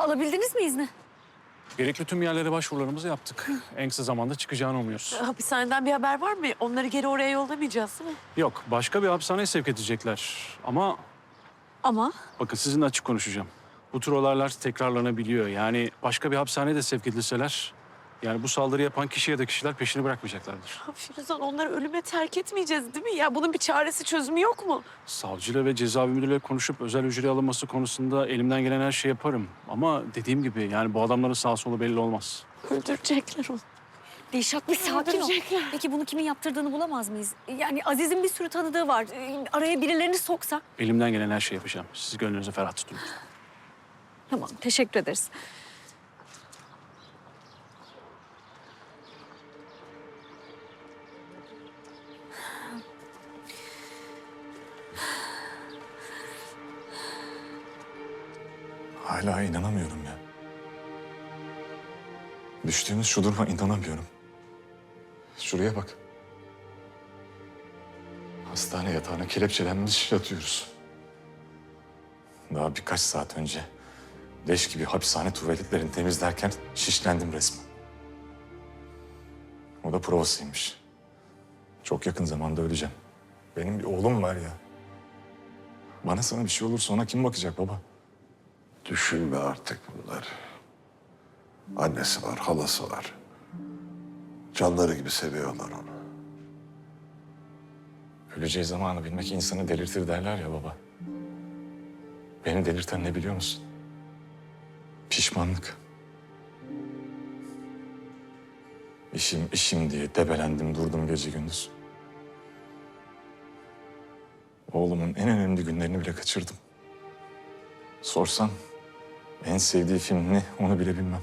Alabildiniz mi izni? Gerekli tüm yerlere başvurularımızı yaptık. En kısa zamanda çıkacağını umuyoruz. Hapishaneden bir haber var mı? Onları geri oraya yollamayacağız değil mi? Yok, başka bir hapishaneye sevk edecekler. Ama Ama bakın sizinle açık konuşacağım. Bu tür olaylar tekrarlanabiliyor. Yani başka bir hapishaneye de sevk edilseler... Yani bu saldırı yapan kişiye de kişiler peşini bırakmayacaklardır. Ya Firuzan onları ölüme terk etmeyeceğiz değil mi? Ya bunun bir çaresi çözümü yok mu? Savcıyla ve cezaevi müdürüyle konuşup özel hücreye alınması konusunda elimden gelen her şeyi yaparım. Ama dediğim gibi yani bu adamların sağ solu belli olmaz. Öldürecekler onu. Dilşat bir sakin ol. Öldürecekler. Peki bunu kimin yaptırdığını bulamaz mıyız? Yani Aziz'in bir sürü tanıdığı var. Ee, Araya birilerini soksak. Elimden gelen her şeyi yapacağım. Siz gönlünüzü ferah tutun. Tamam teşekkür ederiz. Hala inanamıyorum ya. Düştüğümüz şu duruma inanamıyorum. Şuraya bak. Hastane yatağına kelepçelenmiş yatıyoruz. Daha birkaç saat önce leş gibi hapishane tuvaletlerini temizlerken şişlendim resmen. O da provasıymış. Çok yakın zamanda öleceğim. Benim bir oğlum var ya. Bana sana bir şey olursa ona kim bakacak baba? Düşünme artık bunları. Annesi var, halası var. Canları gibi seviyorlar onu. Öleceği zamanı bilmek insanı delirtir derler ya baba. Beni delirten ne biliyor musun? Pişmanlık. İşim işim diye debelendim durdum gece gündüz. Oğlumun en önemli günlerini bile kaçırdım. Sorsan en sevdiği film ne onu bile bilmem.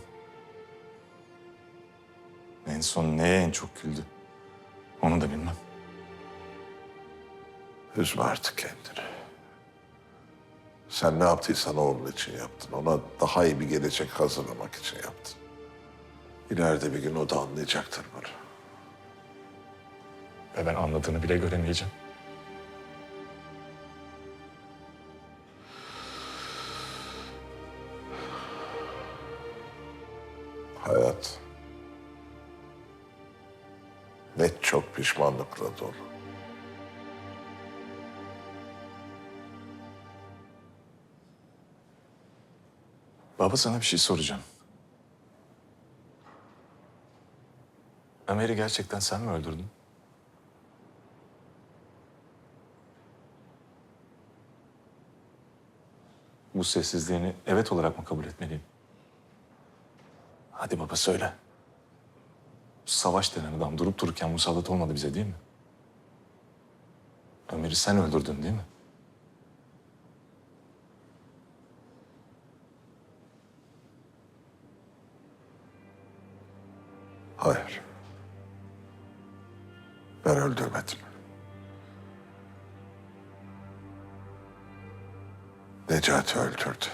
En son neye en çok güldü onu da bilmem. Üzme artık kendini. Sen ne yaptıysan oğlun için yaptın. Ona daha iyi bir gelecek hazırlamak için yaptın. İleride bir gün o da anlayacaktır bunu. Ve ben anladığını bile göremeyeceğim. Hayat ne çok pişmanlıkla dolu. Baba sana bir şey soracağım. Ömer'i gerçekten sen mi öldürdün? Bu sessizliğini evet olarak mı kabul etmeliyim? Hadi baba söyle. Savaş denen adam durup dururken musallat olmadı bize değil mi? Ömer'i sen öldürdün değil mi? Hayır. Ben öldürmedim. Necati öldürdü.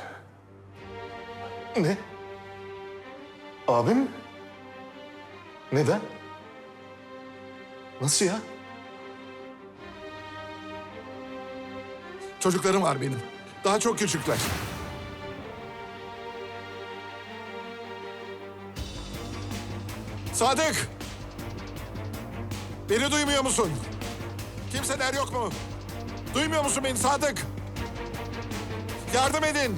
Ne? Abim? Neden? Nasıl ya? Çocuklarım var benim. Daha çok küçükler. Sadık! Beni duymuyor musun? Kimseler yok mu? Duymuyor musun beni Sadık? Yardım edin.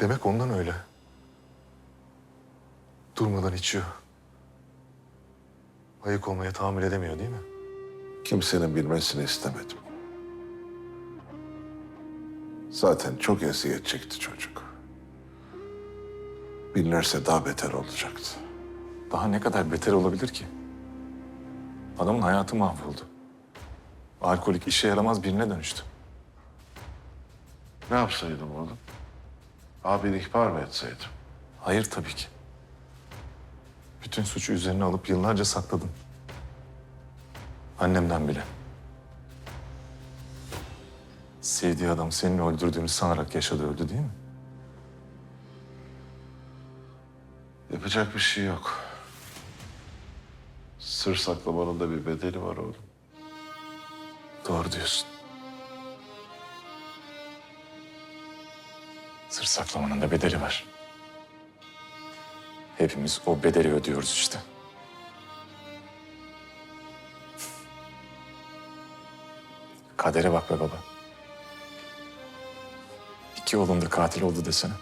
Demek ondan öyle. Durmadan içiyor. Ayık olmaya tahammül edemiyor değil mi? Kimsenin bilmesini istemedim. Zaten çok eziyet çekti çocuk. Bilinirse daha beter olacaktı. Daha ne kadar beter olabilir ki? Adamın hayatı mahvoldu. Alkolik işe yaramaz birine dönüştü. Ne yapsaydım oğlum? Abini ihbar mı etseydim? Hayır tabii ki. Bütün suçu üzerine alıp yıllarca sakladın. Annemden bile. Sevdiği adam senin öldürdüğünü sanarak yaşadı öldü değil mi? Yapacak bir şey yok. Sır saklamanın da bir bedeli var oğlum. Doğru diyorsun. Sır saklamanın da bedeli var. Hepimiz o bedeli ödüyoruz işte. Kadere bak be baba. İki oğlum da katil oldu desene.